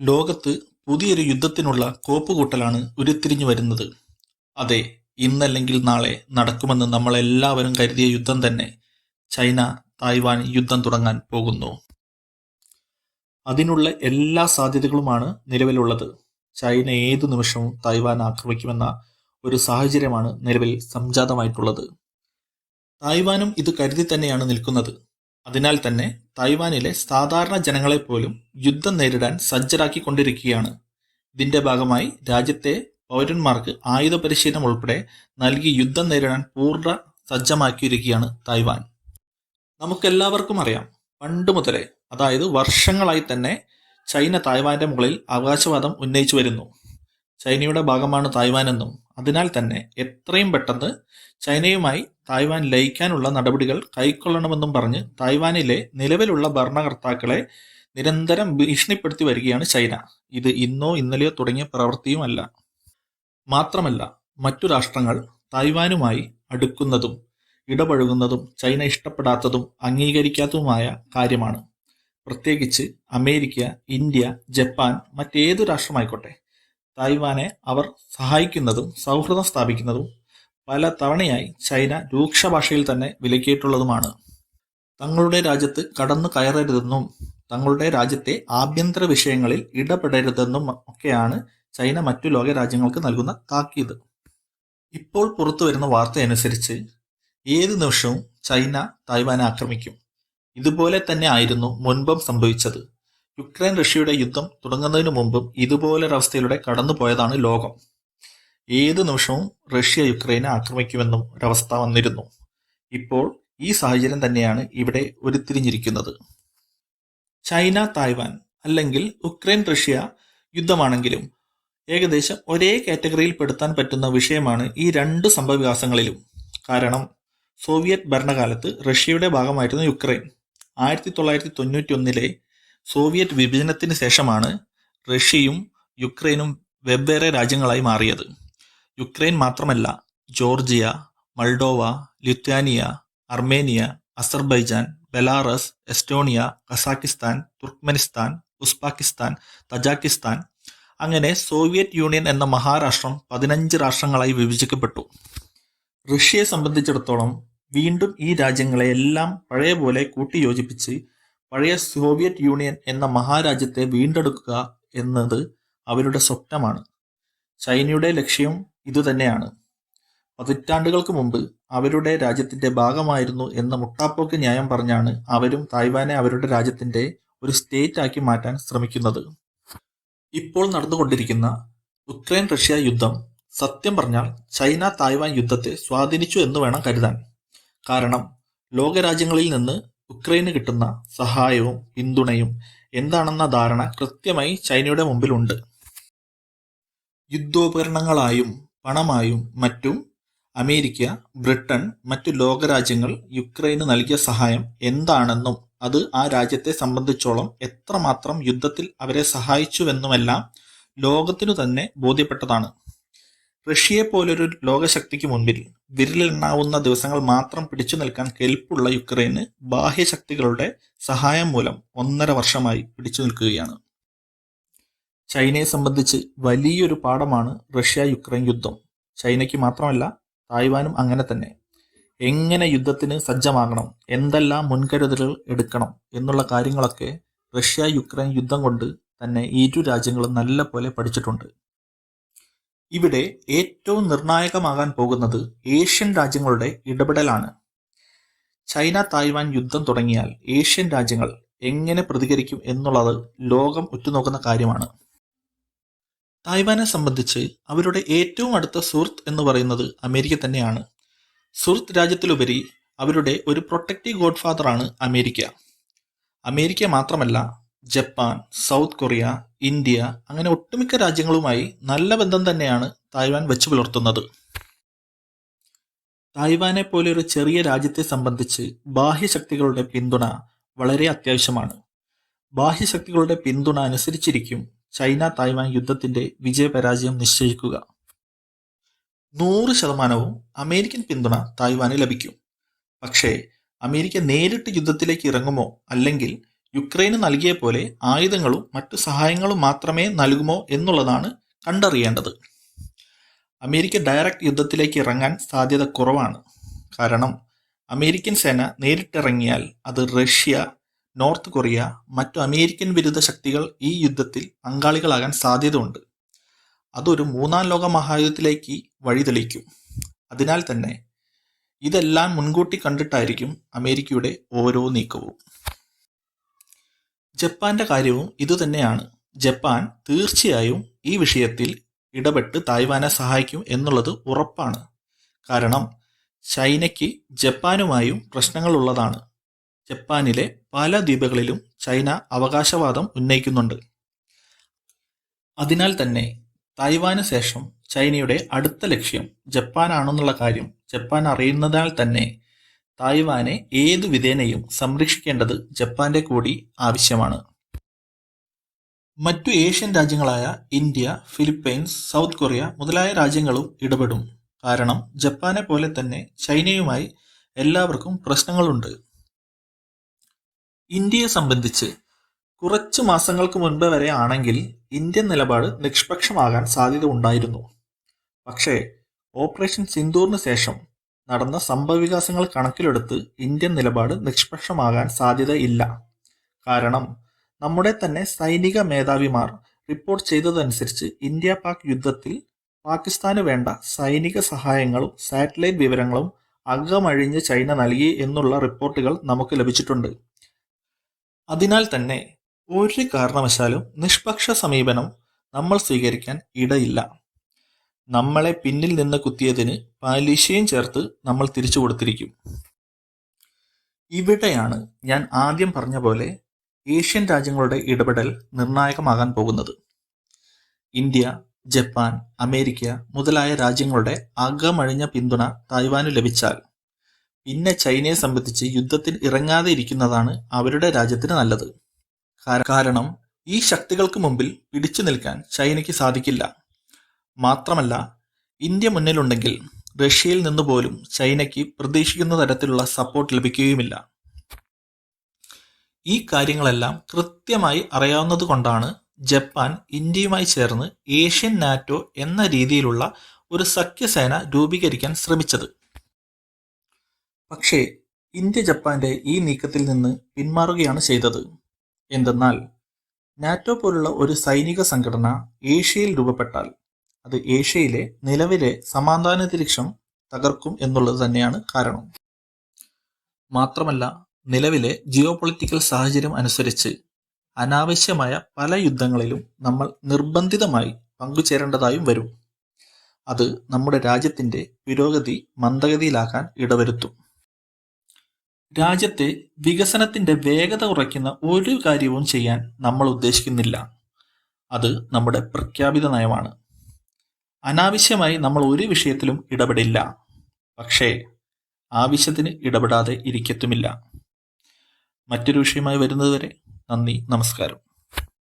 ലോകത്ത് പുതിയൊരു യുദ്ധത്തിനുള്ള കോപ്പുകൂട്ടലാണ് ഉരുത്തിരിഞ്ഞു വരുന്നത്. അതെ ഇന്നല്ലെങ്കിൽ നാളെ നടക്കുമെന്ന് നമ്മളെല്ലാവരും കരുതിയ യുദ്ധം തന്നെ ചൈന തായ്വാൻ യുദ്ധം തുടങ്ങാൻ പോകുന്നു. അതിനുള്ള എല്ലാ സാധ്യതകളുമാണ് നിലവിലുള്ളത്. ചൈന ഏതു നിമിഷവും തായ്വാൻ ആക്രമിക്കുമെന്ന ഒരു സാഹചര്യമാണ് നിലവിൽ സംജാതമായിട്ടുള്ളത്. തായ്വാനും ഇത് കരുതി തന്നെയാണ് നിൽക്കുന്നത്. അതിനാൽ തന്നെ തായ്വാനിലെ സാധാരണ ജനങ്ങളെ പോലും യുദ്ധം നേരിടാൻ സജ്ജരാക്കിക്കൊണ്ടിരിക്കുകയാണ്. ഇതിന്റെ ഭാഗമായി രാജ്യത്തെ പൗരന്മാർക്ക് ആയുധ പരിശീലനം ഉൾപ്പെടെ നൽകി യുദ്ധം നേരിടാൻ പൂർണ സജ്ജമാക്കിയിരിക്കുകയാണ് തായ്വാൻ. നമുക്കെല്ലാവർക്കും അറിയാം പണ്ട് മുതലേ അതായത് വർഷങ്ങളായി തന്നെ ചൈന തായ്വാന്റെ മുകളിൽ അവകാശവാദം ഉന്നയിച്ചു വരുന്നു ചൈനയുടെ ഭാഗമാണ് തായ്വാൻ എന്നും അതിനാൽ തന്നെ എത്രയും പെട്ടെന്ന് ചൈനയുമായി തായ്വാൻ ലയിക്കാനുള്ള നടപടികൾ കൈക്കൊള്ളണമെന്നും പറഞ്ഞ് തായ്വാനിലെ നിലവിലുള്ള ഭരണകർത്താക്കളെ നിരന്തരം ഭീഷണിപ്പെടുത്തി വരികയാണ് ചൈന. ഇത് ഇന്നോ ഇന്നലെയോ തുടങ്ങിയ പ്രവൃത്തിയുമല്ല. മാത്രമല്ല മറ്റു രാഷ്ട്രങ്ങൾ തായ്വാനുമായി അടുക്കുന്നതും ഇടപഴകുന്നതും ചൈന ഇഷ്ടപ്പെടാത്തതും അംഗീകരിക്കാത്തതുമായ കാര്യമാണ്. പ്രത്യേകിച്ച് അമേരിക്ക ഇന്ത്യ ജപ്പാൻ മറ്റേതു രാഷ്ട്രമായിക്കോട്ടെ. തായ്വാനെ അവർ സഹായിക്കുന്നതും സൗഹൃദം സ്ഥാപിക്കുന്നതും പല തവണയായി ചൈന രൂക്ഷ ഭാഷയിൽ തന്നെ വിലക്കിയിട്ടുള്ളതുമാണ്. തങ്ങളുടെ രാജ്യത്ത് കടന്നു കയറരുതെന്നും തങ്ങളുടെ രാജ്യത്തെ ആഭ്യന്തര വിഷയങ്ങളിൽ ഇടപെടരുതെന്നും ഒക്കെയാണ് ചൈന മറ്റു ലോക രാജ്യങ്ങൾക്ക് നൽകുന്ന താക്കീത്. ഇപ്പോൾ പുറത്തു വരുന്ന വാർത്തയനുസരിച്ച് ഏത് നിമിഷവും ചൈന തായ്വാനെ ആക്രമിക്കും. ഇതുപോലെ തന്നെ ആയിരുന്നു മുൻപും സംഭവിച്ചത്. യുക്രൈൻ റഷ്യയുടെ യുദ്ധം തുടങ്ങുന്നതിന് മുമ്പും ഇതുപോലൊരവസ്ഥയിലൂടെ കടന്നുപോയതാണ് ലോകം. ഏത് നിമിഷവും റഷ്യ യുക്രൈനെ ആക്രമിക്കുമെന്നും ഒരവസ്ഥ വന്നിരുന്നു. ഇപ്പോൾ ഈ സാഹചര്യം തന്നെയാണ് ഇവിടെ ഉരുത്തിരിഞ്ഞിരിക്കുന്നത്. ചൈന തായ്വാൻ അല്ലെങ്കിൽ ഉക്രൈൻ റഷ്യ യുദ്ധമാണെങ്കിലും ഏകദേശം ഒരേ കാറ്റഗറിയിൽ പെടുത്താൻ പറ്റുന്ന വിഷയമാണ് ഈ രണ്ട് സംഭവവികാസങ്ങളിലും. കാരണം സോവിയറ്റ് ഭരണകാലത്ത് റഷ്യയുടെ ഭാഗമായിരുന്നു യുക്രൈൻ. ആയിരത്തി തൊള്ളായിരത്തി തൊണ്ണൂറ്റി ഒന്നിലെ സോവിയറ്റ് വിഭജനത്തിന് ശേഷമാണ് റഷ്യയും യുക്രൈനും വെവ്വേറെ രാജ്യങ്ങളായി മാറിയത്. യുക്രൈൻ മാത്രമല്ല Georgia Moldova Lithuania Armenia Azerbaijan Belarus Estonia Kazakhstan Turkmenistan Uzbekistan Tajikistan അങ്ങനെ സോവിയറ്റ് യൂണിയൻ എന്ന മഹാരാഷ്ട്രം പതിനഞ്ച് രാഷ്ട്രങ്ങളായി വിഭജിക്കപ്പെട്ടു. റഷ്യയെ സംബന്ധിച്ചിടത്തോളം വീണ്ടും ഈ രാജ്യങ്ങളെ എല്ലാം പഴയ പോലെ കൂട്ടിയോജിപ്പിച്ച് പഴയ സോവിയറ്റ് യൂണിയൻ എന്ന മഹാരാജ്യത്തെ വീണ്ടെടുക്കുക എന്നത് അവരുടെ സ്വപ്നമാണ്. ചൈനയുടെ ലക്ഷ്യം ഇതുതന്നെയാണ്. പതിറ്റാണ്ടുകൾക്ക് മുമ്പ് അവരുടെ രാജ്യത്തിന്റെ ഭാഗമായിരുന്നു എന്ന മുട്ടാപ്പോക്ക് ന്യായം പറഞ്ഞാണ് അവരും തായ്വാനെ അവരുടെ രാജ്യത്തിന്റെ ഒരു സ്റ്റേറ്റ് ആക്കി മാറ്റാൻ ശ്രമിക്കുന്നത്. ഇപ്പോൾ നടന്നുകൊണ്ടിരിക്കുന്ന ഉക്രൈൻ റഷ്യ യുദ്ധം സത്യം പറഞ്ഞാൽ ചൈന തായ്വാൻ യുദ്ധത്തെ സ്വാധീനിച്ചു എന്ന് വേണം കരുതാൻ. കാരണം ലോകരാജ്യങ്ങളിൽ നിന്ന് ഉക്രൈന് കിട്ടുന്ന സഹായവും പിന്തുണയും എന്താണെന്ന ധാരണ കൃത്യമായി ചൈനയുടെ മുമ്പിലുണ്ട്. യുദ്ധോപകരണങ്ങളായും പണമായും മറ്റും അമേരിക്ക ബ്രിട്ടൻ മറ്റു ലോകരാജ്യങ്ങൾ യുക്രൈന് നൽകിയ സഹായം എന്താണെന്നും അത് ആ രാജ്യത്തെ സംബന്ധിച്ചോളം എത്രമാത്രം യുദ്ധത്തിൽ അവരെ സഹായിച്ചുവെന്നുമെല്ലാം ലോകത്തിനു തന്നെ ബോധ്യപ്പെട്ടതാണ്. റഷ്യയെ പോലൊരു ലോകശക്തിക്ക് മുൻപിൽ വിരലെണ്ണാവുന്ന ദിവസങ്ങൾ മാത്രം പിടിച്ചു നിൽക്കാൻ കെൽപ്പുള്ള യുക്രൈന് ബാഹ്യശക്തികളുടെ സഹായം മൂലം ഒന്നര വർഷമായി പിടിച്ചു നിൽക്കുകയാണ്. ചൈനയെ സംബന്ധിച്ച് വലിയൊരു പാഠമാണ് റഷ്യ യുക്രൈൻ യുദ്ധം. ചൈനയ്ക്ക് മാത്രമല്ല തായ്വാനും അങ്ങനെ തന്നെ. എങ്ങനെ യുദ്ധത്തിന് സജ്ജമാകണം എന്തെല്ലാം മുൻകരുതലുകൾ എടുക്കണം എന്നുള്ള കാര്യങ്ങളൊക്കെ റഷ്യ യുക്രൈൻ യുദ്ധം കൊണ്ട് തന്നെ ഇരു രാജ്യങ്ങളും നല്ല പോലെ പഠിച്ചിട്ടുണ്ട്. ഇവിടെ ഏറ്റവും നിർണായകമാകാൻ പോകുന്നത് ഏഷ്യൻ രാജ്യങ്ങളുടെ ഇടപെടലാണ്. ചൈന തായ്വാൻ യുദ്ധം തുടങ്ങിയാൽ ഏഷ്യൻ രാജ്യങ്ങൾ എങ്ങനെ പ്രതികരിക്കും എന്നുള്ളത് ലോകം ഉറ്റുനോക്കുന്ന കാര്യമാണ്. തായ്വാനെ സംബന്ധിച്ച് അവരുടെ ഏറ്റവും അടുത്ത സുഹൃത്ത് എന്ന് പറയുന്നത് അമേരിക്ക തന്നെയാണ്. സുഹൃത്ത് രാജ്യത്തിലുപരി അവരുടെ ഒരു പ്രൊട്ടക്റ്റീവ് ഗോഡ്ഫാദറാണ് അമേരിക്ക. അമേരിക്ക മാത്രമല്ല ജപ്പാൻ സൗത്ത് കൊറിയ ഇന്ത്യ അങ്ങനെ ഒട്ടുമിക്ക രാജ്യങ്ങളുമായി നല്ല ബന്ധം തന്നെയാണ് തായ്വാൻ വെച്ചു പുലർത്തുന്നത്. തായ്വാനെ പോലെ ഒരു ചെറിയ രാജ്യത്തെ സംബന്ധിച്ച് ബാഹ്യശക്തികളുടെ പിന്തുണ വളരെ അത്യാവശ്യമാണ്. ബാഹ്യശക്തികളുടെ പിന്തുണ അനുസരിച്ചിരിക്കും ചൈന തായ്വാൻ യുദ്ധത്തിന്റെ വിജയപരാജയം നിശ്ചയിക്കുക. നൂറ് ശതമാനവും അമേരിക്കൻ പിന്തുണ തായ്വാന് ലഭിക്കും. പക്ഷേ അമേരിക്ക നേരിട്ട് യുദ്ധത്തിലേക്ക് ഇറങ്ങുമോ അല്ലെങ്കിൽ യുക്രൈന് നൽകിയ പോലെ ആയുധങ്ങളും മറ്റു സഹായങ്ങളും മാത്രമേ നൽകുമോ എന്നുള്ളതാണ് കണ്ടറിയേണ്ടത്. അമേരിക്ക ഡയറക്റ്റ് യുദ്ധത്തിലേക്ക് ഇറങ്ങാൻ സാധ്യത കുറവാണ്. കാരണം അമേരിക്കൻ സേന നേരിട്ടിറങ്ങിയാൽ അത് റഷ്യ നോർത്ത് കൊറിയ മറ്റു അമേരിക്കൻ വിരുദ്ധ ശക്തികൾ ഈ യുദ്ധത്തിൽ പങ്കാളികളാകാൻ സാധ്യതയുണ്ട്. അതൊരു മൂന്നാം ലോക മഹായുദ്ധത്തിലേക്ക് വഴിതെളിക്കും. അതിനാൽ തന്നെ ഇതെല്ലാം മുൻകൂട്ടി കണ്ടിട്ടായിരിക്കും അമേരിക്കയുടെ ഓരോ നീക്കവും. ജപ്പാന്റെ കാര്യവും ഇതുതന്നെയാണ് ജപ്പാൻ തീർച്ചയായും ഈ വിഷയത്തിൽ ഇടപെട്ട് തായ്വാനെ സഹായിക്കും എന്നുള്ളത് ഉറപ്പാണ്. കാരണം ചൈനയ്ക്ക് ജപ്പാനുമായും പ്രശ്നങ്ങളുള്ളതാണ്. ജപ്പാനിലെ പല ദ്വീപുകളിലും ചൈന അവകാശവാദം ഉന്നയിക്കുന്നുണ്ട്. അതിനാൽ തന്നെ തായ്വാന് ശേഷം ചൈനയുടെ അടുത്ത ലക്ഷ്യം ജപ്പാനാണെന്നുള്ള കാര്യം ജപ്പാൻ അറിയുന്നതിനാൽ തന്നെ തായ്വാനെ ഏതു വിധേനയും സംരക്ഷിക്കേണ്ടത് ജപ്പാന്റെ കൂടി ആവശ്യമാണ്. മറ്റു ഏഷ്യൻ രാജ്യങ്ങളായ ഇന്ത്യ ഫിലിപ്പൈൻസ് സൗത്ത് കൊറിയ മുതലായ രാജ്യങ്ങളും ഇടപെടും. കാരണം ജപ്പാനെ പോലെ തന്നെ ചൈനയുമായി എല്ലാവർക്കും പ്രശ്നങ്ങളുണ്ട്. ഇന്ത്യയെ സംബന്ധിച്ച് കുറച്ച് മാസങ്ങൾക്ക് മുൻപ് വരെ ആണെങ്കിൽ ഇന്ത്യൻ നിലപാട് നിഷ്പക്ഷമാകാൻ സാധ്യത ഉണ്ടായിരുന്നു. പക്ഷേ ഓപ്പറേഷൻ സിന്ദൂറിന് ശേഷം നടന്ന സംഭവവികാസങ്ങൾ കണക്കിലെടുത്ത് ഇന്ത്യൻ നിലപാട് നിഷ്പക്ഷമാകാൻ സാധ്യതയില്ല. കാരണം നമ്മുടെ തന്നെ സൈനിക മേധാവിമാർ റിപ്പോർട്ട് ചെയ്തതനുസരിച്ച് ഇന്ത്യ പാക് യുദ്ധത്തിൽ പാകിസ്ഥാന് വേണ്ട സൈനിക സഹായങ്ങളും സാറ്റലൈറ്റ് വിവരങ്ങളും അകമഴിഞ്ഞ് ചൈന നൽകി എന്നുള്ള റിപ്പോർട്ടുകൾ നമുക്ക് ലഭിച്ചിട്ടുണ്ട്. അതിനാൽ തന്നെ ഒരു കാരണവശാലും നിഷ്പക്ഷ സമീപനം നമ്മൾ സ്വീകരിക്കാൻ ഇടയില്ല. നമ്മളെ പിന്നിൽ നിന്ന് കുത്തിയതിന് പാലിശയും ചേർത്ത് നമ്മൾ തിരിച്ചു കൊടുത്തിരിക്കും. ഇവിടെയാണ് ഞാൻ ആദ്യം പറഞ്ഞ പോലെ ഏഷ്യൻ രാജ്യങ്ങളുടെ ഇടപെടൽ നിർണായകമാകാൻ പോകുന്നത്. ഇന്ത്യ ജപ്പാൻ അമേരിക്ക മുതലായ രാജ്യങ്ങളുടെ അകമഴിഞ്ഞ പിന്തുണ തായ്വാന് ലഭിച്ചാൽ പിന്നെ ചൈനയെ സംബന്ധിച്ച് യുദ്ധത്തിൽ ഇറങ്ങാതെ ഇരിക്കുന്നതാണ് അവരുടെ രാജ്യത്തിന് നല്ലത്. കാരണം ഈ ശക്തികൾക്ക് മുമ്പിൽ പിടിച്ചു നിൽക്കാൻ ചൈനയ്ക്ക് സാധിക്കില്ല. മാത്രമല്ല ഇന്ത്യ മുന്നിലുണ്ടെങ്കിൽ റഷ്യയിൽ നിന്ന് പോലും ചൈനയ്ക്ക് പ്രതീക്ഷിക്കുന്ന തരത്തിലുള്ള സപ്പോർട്ട് ലഭിക്കുകയുമില്ല. ഈ കാര്യങ്ങളെല്ലാം കൃത്യമായി അറിയാവുന്നതുകൊണ്ടാണ് ജപ്പാൻ ഇന്ത്യയുമായി ചേർന്ന് ഏഷ്യൻ നാറ്റോ എന്ന രീതിയിലുള്ള ഒരു സഖ്യസേന രൂപീകരിക്കാൻ ശ്രമിച്ചത്. പക്ഷേ ഇന്ത്യ ജപ്പാന്റെ ഈ നീക്കത്തിൽ നിന്ന് പിന്മാറുകയാണ് ചെയ്തത്. എന്തെന്നാൽ നാറ്റോ പോലുള്ള ഒരു സൈനിക സംഘടന ഏഷ്യയിൽ രൂപപ്പെട്ടാൽ അത് ഏഷ്യയിലെ നിലവിലെ സമാധാനാന്തരീക്ഷം തകർക്കും എന്നുള്ളത് തന്നെയാണ് കാരണം. മാത്രമല്ല നിലവിലെ ജിയോ പൊളിറ്റിക്കൽ സാഹചര്യം അനുസരിച്ച് അനാവശ്യമായ പല യുദ്ധങ്ങളിലും നമ്മൾ നിർബന്ധിതമായി പങ്കുചേരേണ്ടതായും വരും. അത് നമ്മുടെ രാജ്യത്തിന്റെ പുരോഗതി മന്ദഗതിയിലാക്കാൻ ഇടവരുത്തും. രാജ്യത്തെ വികസനത്തിന്റെ വേഗത കുറയ്ക്കുന്ന ഒരു കാര്യവും ചെയ്യാൻ നമ്മൾ ഉദ്ദേശിക്കുന്നില്ല. അത് നമ്മുടെ പ്രഖ്യാപിത നയമാണ്. അനാവശ്യമായി നമ്മൾ ഒരു വിഷയത്തിലും ഇടപെടില്ല. പക്ഷേ ആവശ്യത്തിന് ഇടപെടാതെ ഇരിക്കത്തുമില്ല. മറ്റൊരു വിഷയമായി വരുന്നതുവരെ നന്ദി നമസ്കാരം.